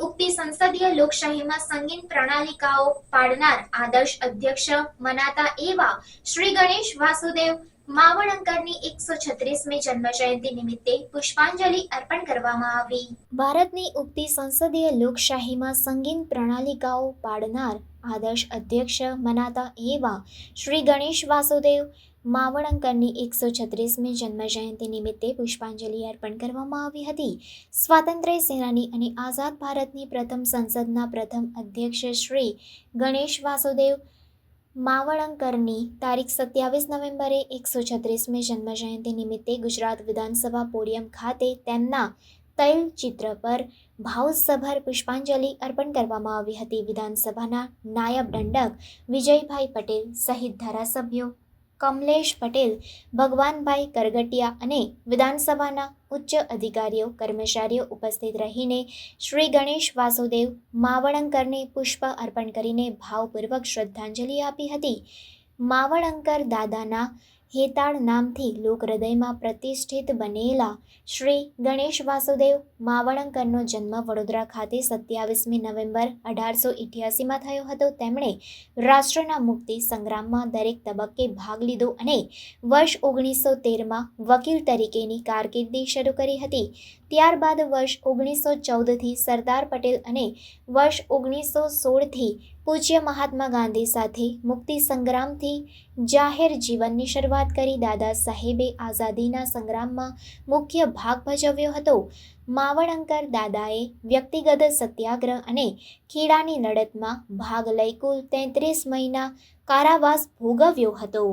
ઉગતી સંસદીય લોકશાહીમાં સંગીન પ્રણાલિકાઓ પાડનાર આદર્શ અધ્યક્ષ મનાતા એવા શ્રી ગણેશ વાસુદેવ માવળંકરની એકસો છત્રીસમી જન્મ જયંતિ નિમિત્તે પુષ્પાંજલિ અર્પણ કરવામાં આવી. ભારતની ઉગતી સંસદીય લોકશાહીમાં સંગીન પ્રણાલિકાઓ પાડનાર આદર્શ અધ્યક્ષ મનાતા એવા શ્રી ગણેશ વાસુદેવ માવળંકરની એકસો છત્રીસમી જન્મ જયંતિ નિમિત્તે પુષ્પાંજલિ અર્પણ કરવામાં આવી હતી. સ્વાતંત્ર્ય સેનાની અને આઝાદ ભારતની પ્રથમ સંસદના પ્રથમ અધ્યક્ષ શ્રી ગણેશ વાસુદેવ માવળંકરની તારીખ સત્યાવીસ નવેમ્બરે એકસો છત્રીસમી જન્મજયંતિ નિમિત્તે ગુજરાત વિધાનસભા પોડિયમ ખાતે તેમના તૈલ ચિત્ર પર ભાવસભર પુષ્પાંજલિ અર્પણ કરવામાં આવી હતી. વિધાનસભાના નાયબ દંડક વિજયભાઈ પટેલ સહિત ધારાસભ્યો કમલેશ પટેલ, ભગવાનભાઈ કરગટિયા અને વિધાનસભાના ઉચ્ચ અધિકારીઓ, કર્મચારીઓ ઉપસ્થિત રહીને શ્રી ગણેશ વાસુદેવ માવળંકરને પુષ્પ અર્પણ કરીને ભાવપૂર્વક શ્રદ્ધાંજલિ આપી હતી. માવળંકર દાદાના હેતાળ નામથી લોક હૃદયમાં પ્રતિષ્ઠિત બનેલા શ્રી ગણેશ વાસુદેવ માવળંકરનો જન્મ વડોદરા ખાતે સત્યાવીસમી નવેમ્બર અઢારસો ઇઠ્યાસીમાં થયો હતો. તેમણે રાષ્ટ્રના મુક્તિ સંગ્રામમાં દરેક તબક્કે ભાગ લીધો અને વર્ષ ઓગણીસો તેરમાં વકીલ તરીકેની કારકિર્દી શરૂ કરી હતી. ત્યારબાદ વર્ષ ઓગણીસો ચૌદથી સરદાર પટેલ અને વર્ષ ઓગણીસો સોળથી પૂજ્ય મહાત્મા ગાંધી સાથે મુક્તિ સંગ્રામથી જાહેર જીવનની શરૂઆત કરી દાદા સાહેબે આઝાદીના સંગ્રામમાં મુખ્ય ભાગ ભજવ્યો હતો. માવળંકર દાદાએ વ્યક્તિગત સત્યાગ્રહ અને ખેડાની લડતમાં ભાગ લઈ કુલ તેત્રીસ મહિના કારાવાસ ભોગવ્યો હતો.